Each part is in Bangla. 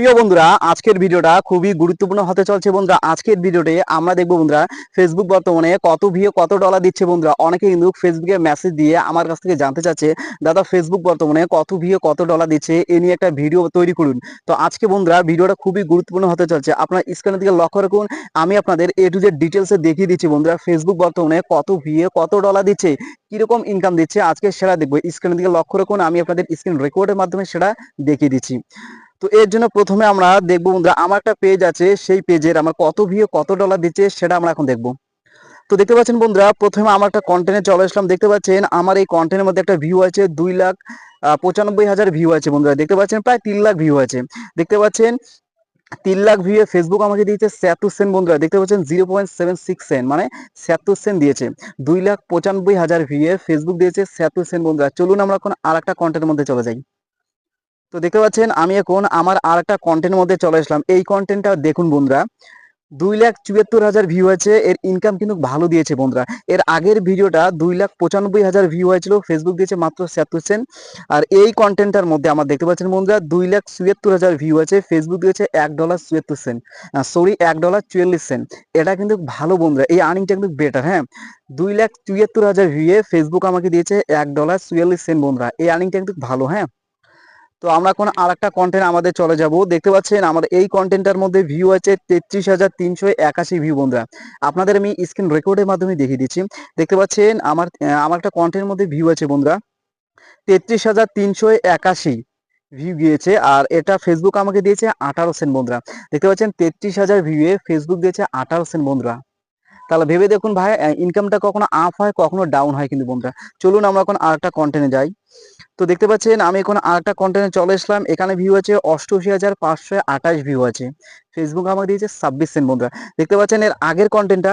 প্রিয় বন্ধুরা, আজকের ভিডিওটা খুবই গুরুত্বপূর্ণ হতে চলছে বন্ধুরা। আজকের ভিডিওতে আমরা দেখব বন্ধুরা ফেসবুক বর্তমানে কত ভিউ কত ডলার দিচ্ছে বন্ধুরা। অনেকে কিন্তু ফেসবুকে মেসেজ দিয়ে আমার কাছ থেকে জানতে চাচ্ছে, দাদা ফেসবুক বর্তমানে কত ভিউ কত ডলার দিচ্ছে, এ নিয়ে একটা ভিডিও তৈরি করুন। তো আজকে বন্ধুরা ভিডিওটা খুবই গুরুত্বপূর্ণ হতে চলছে। আপনার স্ক্রিনের দিকে লক্ষ্য রাখুন, আমি আপনাদের এ টু জেড ডিটেলসে দেখিয়ে দিচ্ছি বন্ধুরা। ফেসবুক বর্তমানে কত ভিউ কত ডলার দিচ্ছে, কীরকম ইনকাম দিচ্ছে, আজকে সেটা দেখব। স্ক্রিনের দিকে লক্ষ্য রাখুন, আমি আপনাদের স্ক্রিন রেকর্ডের মাধ্যমে সেটা দেখিয়ে দিচ্ছি। তো এর জন্য প্রথমে আমরা দেখব বন্ধুরা, আমার একটা পেজ আছে, সেই পেজের আমার কত ভিউ কত ডলার দিচ্ছে সেটা আমরা এখন দেখব। তো দেখতে পাচ্ছেন বন্ধুরা, প্রথমে আমার একটা কন্টেন্টে চলে আসলাম, দেখতে পাচ্ছেন আমার এই কন্টেন্টের মধ্যে একটা ভিউ আছে, দুই লাখ পঁচানব্বই হাজার ভিউ আছে বন্ধুরা, দেখতে পাচ্ছেন প্রায় তিন লাখ ভিউ আছে। দেখতে পাচ্ছেন তিন লাখ ভিউ ফেসবুক আমাকে দিয়েছে ছিয়াত্তর সেন্ট বন্ধুরা, দেখতে পাচ্ছেন zero point seven six cent মানে ছিয়াত্তর সেন্ট দিয়েছে। দুই লাখ পঁচানব্বই হাজার ভিউ ফেসবুক দিয়েছে ছিয়াত্তর সেন্ট বন্ধুরা, চলুন আমরা এখন আর একটা কন্টেন্টের মধ্যে চলে যাই। তো দেখতে পাচ্ছেন, আমি এখন আমার আর একটা কন্টেন্টের মধ্যে চলে আসলাম। এই কন্টেন্টটা দেখুন বন্ধুরা, দুই লাখ চুয়াত্তর হাজার ভিউ আছে, এর ইনকাম কিন্তু ভালো দিয়েছে বন্ধুরা। এর আগের ভিডিওটা দুই লাখ পঁচানব্বই হাজার ভিউ হয়েছিল ফেসবুক দিয়েছে মাত্র ছিয়াত্তর সেন্ট আর এই কন্টেন্টটার মধ্যে আমার দেখতে পাচ্ছেন বন্ধুরা, দুই লাখ চুয়াত্তর হাজার ভিউ আছে ফেসবুক দিয়েছে এক ডলার চুয়াত্তর সেন্ট সরি এক ডলার চুয়াল্লিশ সেন্ট এটা কিন্তু ভালো বন্ধুরা, এই আর্নিংটা কিন্তু বেটার হ্যাঁ? দুই লাখ চুয়াত্তর হাজার ভিউয়ে ফেসবুক আমাকে দিয়েছে এক ডলার চুয়াল্লিশ সেন্ট বন্ধুরা, এই আর্নিংটা কিন্তু ভালো হ্যাঁ? তো আমরা এখন আর একটা কন্টেন্ট আমাদের চলে যাব। দেখতে পাচ্ছেন, আমাদের এই কন্টেন্টটার মধ্যে ভিউ আছে তেত্রিশ হাজার তিনশো একাশি ভিউ বন্ধুরা। আপনাদের আমি স্ক্রিন রেকর্ডের মাধ্যমে দেখিয়ে দিচ্ছি। দেখতে পাচ্ছেন, আমার আমার একটা কন্টেন্টের মধ্যে ভিউ আছে বন্ধুরা। তেত্রিশ হাজার তিনশো একাশি ভিউ গিয়েছে, আর এটা ফেসবুক আমাকে দিয়েছে আঠারো সেন্ট বন্ধুরা। দেখতে পাচ্ছেন, তেত্রিশ হাজার ভিউয়ে ফেসবুক দিয়েছে আঠারো সেন্ট বন্ধুরা। তাহলে ভেবে দেখুন ভাই ইনকামটা কখনো আপ হয়, কখনো ডাউন হয় কিন্তু বন্ধুরা। চলুন আমরা এখন আর একটা কন্টেন্টে যাই। তো দেখতে পাচ্ছেন, আমি এখন আরেকটা কন্টেন্টে চলে এসলাম। এখানে ভিউ আছে অষ্টআশি হাজার পাঁচশো আঠাশ ভিউ আছে। ফেসবুক আমাকে দিয়েছে ছাব্বিশ সেন্ট বন্ধুরা। দেখতে পাচ্ছেন, এর আগের কন্টেন্টটা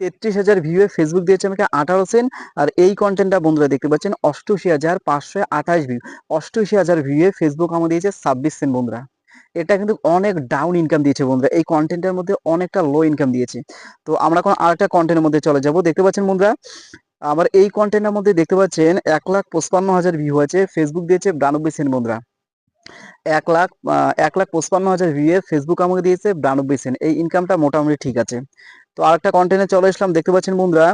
তেত্রিশ হাজার ভিউয়ে ফেসবুক দিয়েছে আমাকে আঠারো সেন্ট আর এই কন্টেন্টটা বন্ধুরা দেখতে পাচ্ছেন, অষ্টআশি হাজার পাঁচশো আঠাশ ভিউ অষ্টআশি হাজার ভিউয়ে ফেসবুক আমাকে দিয়েছে ছাব্বিশ সেন্ট বন্ধুরা। এটা কিন্তু অনেক ডাউন ইনকাম দিয়েছে বন্ধুরা। এই কন্টেন্টের মধ্যে অনেকটা লো ইনকাম দিয়েছে। তো আমরা এখন আরেকটা কন্টেন্টের মধ্যে চলে যাব। দেখতে পাচ্ছেন বন্ধুরা আবার এই কন্টেন্টের মধ্যে দেখতে পাচ্ছেন এক লাখ পঁচপান্ন হাজার ভিউ আছে। ফেসবুক দিয়েছে বিরানব্বই সেন্ট বন্ধুরা এক লাখ এক লাখ পঁচপান্ন হাজার ভিউ ফেসবুক আমাকে দিয়েছে বিরানব্বই সেন্ট। এই ইনকামটা মোটামুটি ঠিক আছে। তো আরেকটা কন্টেন্টে চলে আসলাম, দেখতে পাচ্ছেন বন্ধুরা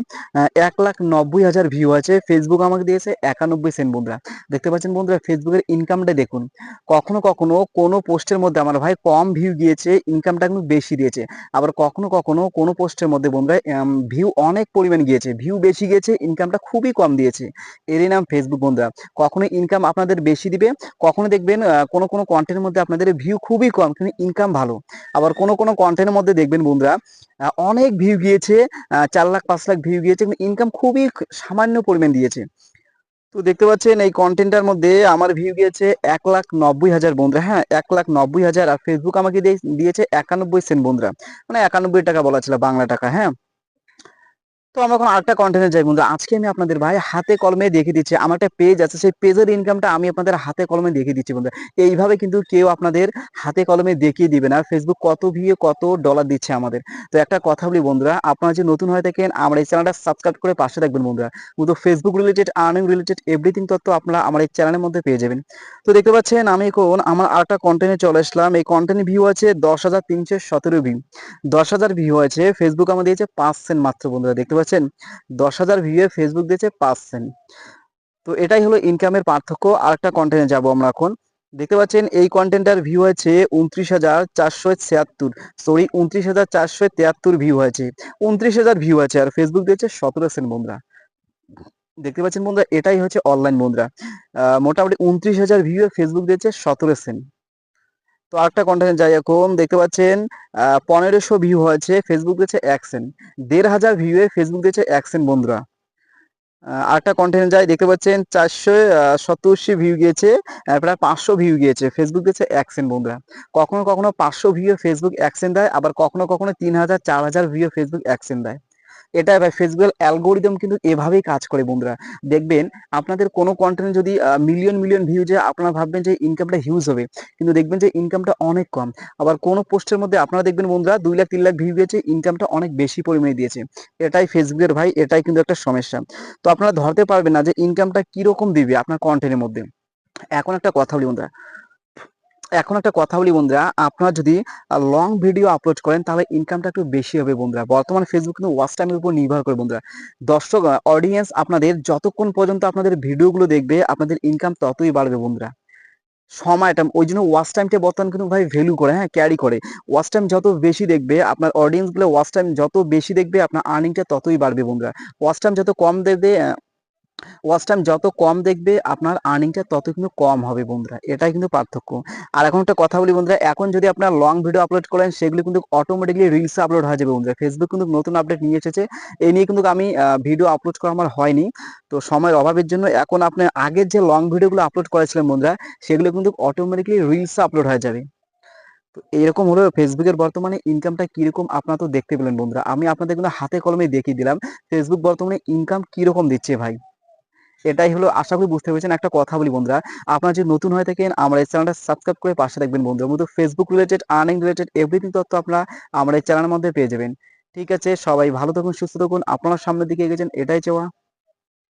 এক লাখ নব্বই হাজার ভিউ আছে। ফেসবুক আমাকে দিয়েছে একানব্বই সেন্ট বন্ধুরা। দেখতে পাচ্ছেন বন্ধুরা ফেসবুকের ইনকামটা দেখুন। কখনো কখনো কোনো পোস্টের মধ্যে আমার ভাই কম ভিউ গিয়েছে ইনকামটা কিন্তু বেশি দিয়েছে। আবার কখনো কখনো কোনো পোস্টের মধ্যে বন্ধুরা ভিউ অনেক পরিমাণ গিয়েছে। ভিউ বেশি গিয়েছে ইনকামটা খুবই কম দিয়েছে। এরই নাম ফেসবুক বন্ধুরা। কখনো ইনকাম আপনাদের বেশি দিবে, কখনো দেখবেন কোনো কোনো কন্টেন্টের মধ্যে আপনাদের ভিউ খুবই কম, কিন্তু ইনকাম ভালো। আবার কোনো কোনো কন্টেন্টের মধ্যে দেখবেন বন্ধুরা অনেক ভিউ গিয়েছে চার লাখ, পাঁচ লাখ ভিউ গিয়েছে, কিন্তু ইনকাম খুবই সামান্য পরিমাণ দিয়েছে। তো দেখতে পাচ্ছেন এই কন্টেন্টটার মধ্যে আমার ভিউ গিয়েছে এক লাখ নব্বই হাজার বন্ধুরা। হ্যাঁ এক লাখ নব্বই হাজার আর ফেসবুক আমাকে দিয়ে- দিয়েছে একানব্বই সেন্ট বন্ধুরা। মানে একানব্বই টাকা বলা ছিল বাংলা টাকা হ্যাঁ। তো আমরা এখন আরেকটা কন্টেন্টে যাই বন্ধু। আজকে আমি আপনাদের ভাই হাতে কলমে দেখে দিচ্ছি। আমার একটা পেজ আছে, সেই পেজের ইনকামটা আমি আপনাদের হাতে কলমে দেখিয়ে দিচ্ছি বন্ধুরা এইভাবে কিন্তু কেউ আপনাদের হাতে কলমে দেখিয়ে দিবে না। ফেসবুক কত ভিউ কত ডলার দিচ্ছে আমাদের। তো একটা কথা বলি বন্ধুরা, আপনারা যে নতুন হয়ে থাকেন, আমার এই চ্যানেলটা সাবস্ক্রাইব করে পাশে থাকবেন বন্ধুরা। কিন্তু Facebook related earning related everything তথ্য আপনারা আমার এই চ্যানেলের মধ্যে পেয়ে যাবেন। তো দেখতে পাচ্ছেন, আমি এখন আমার আরেকটা কন্টেন্টে চলে আসলাম। এই কন্টেন্ট ভিউ আছে দশ হাজার তিনশো সতেরো ভিউ দশ হাজার ভিউ আছে। ফেসবুক আমার দিয়েছে পাঁচ সেন্ট মাত্র বন্ধুরা। দেখতে পাচ্ছেন দশ হাজার ভিউ ফেসবুক দিয়েছে পাঁচ সেন্ট। তো এটাই হলো ইনকামের পার্থক্য। আর আরেকটা কন্টেন্টে যাব আমরা এখন। দেখতে পাচ্ছেন এই কন্টেন্টটার ভিউ আছে উনত্রিশ হাজার চারশো ছিয়াত্তর। সরি উনত্রিশ হাজার চারশো তিয়াত্তর ভিউ হয়েছে। উনত্রিশ হাজার ভিউ আছে আর ফেসবুক দিয়েছে সতেরো সেন্ট বন্ধুরা দেখতে পাচ্ছেন বন্ধুরা, এটাই হচ্ছে অনলাইন বন্ধুরা মোটামুটি উনত্রিশ হাজার ভিউ ফেসবুক দিয়েছে সতেরো সেন্ট। তো আরেকটা কন্টেন্ট যাই এখন দেখতে পাচ্ছেন পনেরোশো ভিউ হয়েছে ফেসবুক দিয়েছে সেন্ট দেড় হাজার ভিউয়ে ফেসবুক দিয়েছে সেন্ট বন্ধুরা। আরেকটা কন্টেন্ট যাই দেখতে পাচ্ছেন, চারশো সত্তরশি ভিউ গিয়েছে প্রায় পাঁচশো ভিউ গিয়েছে ফেসবুক দিয়েছে সেন্ট বন্ধুরা। কখনো কখনো পাঁচশো ভিউ ফেসবুক সেন্ট দেয়, আবার কখনো কখনো তিন হাজার, চার হাজার ভিউ ফেসবুক সেন্ট দেয়। এটা ভাই ফেসবুক অ্যালগোরিদম কিন্তু এভাবেই কাজ করে বন্ধুরা। দেখবেন আপনাদের কোনো কন্টেন্ট যদি মিলিয়ন মিলিয়ন ভিউ যে আপনারা ভাববেন যে ইনকামটা হিউজ হবে, কিন্তু দেখবেন যে ইনকামটা অনেক কম। আবার কোনো পোস্টের মধ্যে আপনারা দেখবেন বন্ধুরা দুই লাখ, তিন লাখ ভিউ গিয়েছে ইনকামটা অনেক বেশি পরিমাণে দিয়েছে। এটাই ফেসবুকের ভাই, এটাই কিন্তু একটা সমস্যা। তো আপনারা ধরতে পারবেন না যে ইনকামটা কীরকম দিবে আপনার কন্টেন্টের মধ্যে। এখন একটা কথা বলি বন্ধুরা এখন একটা কথা বলি বন্ধুরা, আপনারা যদি লং ভিডিও আপলোড করেন, তাহলে ইনকামটা একটু বেশি হবে বন্ধুরা। বর্তমান ফেসবুক কিন্তু ওয়াচ টাইমের উপর নির্ভর করে বন্ধুরা। দর্শক অডিয়েন্স আপনাদের যতক্ষণ পর্যন্ত আপনাদের ভিডিওগুলো দেখবে, আপনাদের ইনকাম ততই বাড়বে বন্ধুরা। সময়টা ওই জন্য ওয়াচ টাইমটা বর্তমান কিন্তু ভাই ভ্যালু করে হ্যাঁ ক্যারি করে। ওয়াচ টাইম যত বেশি দেখবে, আপনার অডিয়েন্সগুলো ওয়াচ টাইম যত বেশি দেখবে, আপনার আর্নিংটা ততই বাড়বে বন্ধুরা। ওয়াচ টাইম যত কম দেখবে ওয়াচ টাইম যত কম দেখবে, আপনার আর্নিংটা তত কিন্তু কম হবে বন্ধুরা। এটাই কিন্তু পার্থক্য। আর এখন একটা কথা বলি বন্ধুরা, এখন যদি আপনার লং ভিডিও আপলোড করেন, সেগুলো কিন্তু অটোমেটিকলি রিলস আপলোড হয়ে যাবে বন্ধুরা। ফেসবুক কিন্তু নতুন আপডেট নিয়ে এসেছে। এই নিয়ে কিন্তু আমি ভিডিও আপলোড করা আমার হয়নি। তো সময়ের অভাবের জন্য এখন আপনি আগের যে লং ভিডিওগুলো আপলোড করেছিলেন বন্ধুরা, সেগুলো কিন্তু অটোমেটিকলি রিলস আপলোড হয়ে যাবে। তো এরকম হলো ফেসবুকের বর্তমানে ইনকামটা কীরকম আপনারা তো দেখতে পেলেন বন্ধুরা। আমি আপনাদের কিন্তু হাতে কলমে দেখিয়ে দিলাম ফেসবুক বর্তমানে ইনকাম কীরকম দিচ্ছে ভাই? এটাই হলো আশা করি বুঝতে পেরেছেন একটা কথা বলি বন্ধুরা। আপনারা যদি নতুন হয়ে থাকেন, আমার এই চ্যানেলটা সাবস্ক্রাইব করে পাশে থাকবেন বন্ধুরা মধ্যে Facebook related earning related everything তথ্য আপনারা আমার এই চ্যানেলের মধ্যে পেয়ে যাবেন। ঠিক আছে, সবাই ভালো থাকুন, সুস্থ থাকুন। আপনারা সামনের দিকে এগিয়েছেন এটাই চাওয়া।